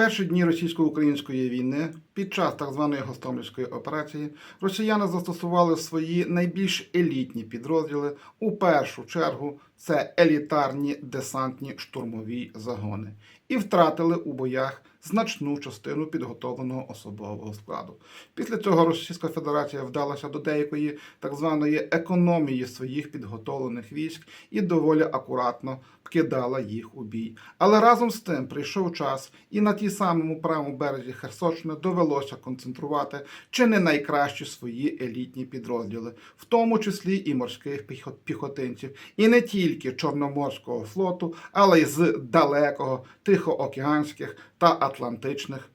перші дні російсько-української війни під час так званої Гостомельської операції росіяни застосували свої найбільш елітні підрозділи. У першу чергу це елітарні десантні штурмові загони, і втратили у боях значну частину підготовленого особового складу. Після цього Російська Федерація вдалася до деякої так званої економії своїх підготовлених військ і доволі акуратно кидала їх у бій. Але разом з тим прийшов час, і на тій самому правому березі Херсонщини довелося концентрувати чи не найкращі свої елітні підрозділи, в тому числі і морських піхотинців, і не тільки Чорноморського флоту, але й з далекого тихоокеанських та атлантичних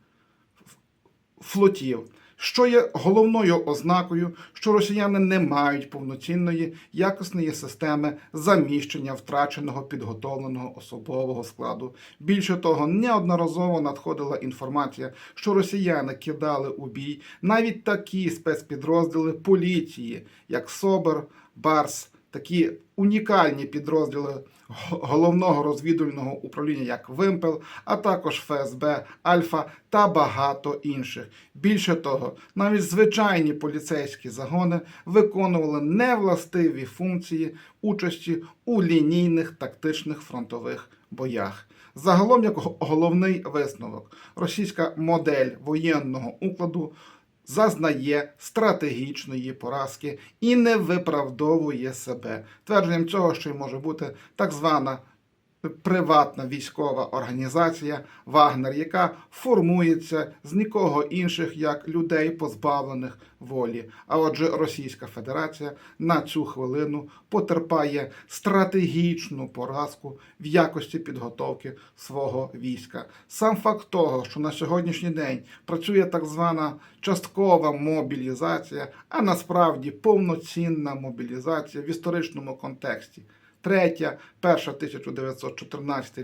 флотів, що є головною ознакою, що росіяни не мають повноцінної якісної системи заміщення втраченого підготовленого особового складу. Більше того, неодноразово надходила інформація, що росіяни кидали у бій навіть такі спецпідрозділи поліції, як СОБР, БАРС, такі унікальні підрозділи головного розвідувального управління, як Вимпел, а також ФСБ, Альфа та багато інших. Більше того, навіть звичайні поліцейські загони виконували невластиві функції участі у лінійних тактичних фронтових боях. Загалом, як головний висновок, російська модель воєнного укладу зазнає стратегічної поразки і не виправдовує себе. Твердженням цього, що й може бути так звана приватна військова організація Вагнер, яка формується з нікого інших як людей, позбавлених волі. А отже, Російська Федерація на цю хвилину потерпає стратегічну поразку в якості підготовки свого війська. Сам факт того, що на сьогоднішній день працює так звана часткова мобілізація, а насправді повноцінна мобілізація в історичному контексті. Третя, перша 1914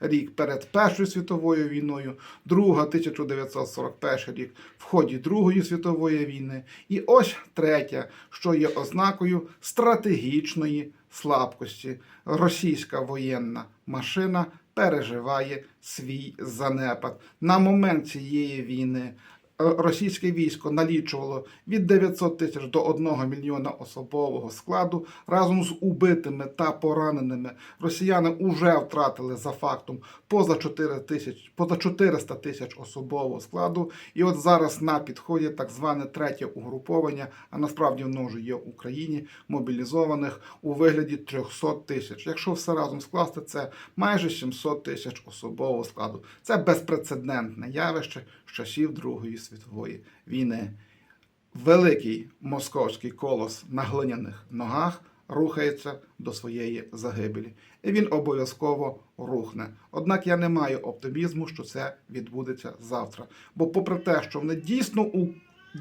рік, перед Першою світовою війною, друга 1941 рік в ході Другої світової війни, і ось третя, що є ознакою стратегічної слабкості. Російська воєнна машина переживає свій занепад. На момент цієї війни російське військо налічувало від 900 тисяч до 1 мільйона особового складу. Разом з убитими та пораненими росіяни вже втратили за фактом поза 4 тисяч, поза 400 тисяч особового складу. І от зараз на підході так зване третє угруповання, а насправді воно вже є в Україні, мобілізованих у вигляді 300 тисяч. Якщо все разом скласти, це майже 700 тисяч особового складу. Це безпрецедентне явище з часів Другої світової війни. Великий московський колос на глиняних ногах рухається до своєї загибелі. І він обов'язково рухне. Однак я не маю оптимізму, що це відбудеться завтра. Бо, попри те, що вони дійсно у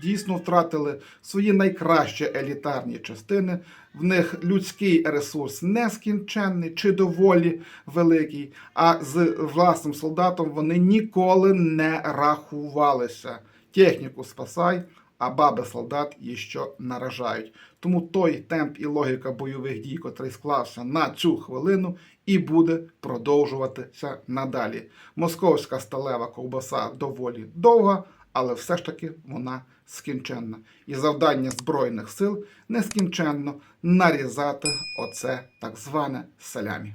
дійсно втратили свої найкращі елітарні частини, в них людський ресурс нескінченний чи доволі великий, а з власним солдатом вони ніколи не рахувалися. Техніку спасай, а баби солдат іще наражають. Тому той темп і логіка бойових дій, котрий склався на цю хвилину, і буде продовжуватися надалі. Московська сталева ковбаса доволі довга, але все ж таки вона скінченна. І завдання Збройних сил нескінченно нарізати оце так зване салямі.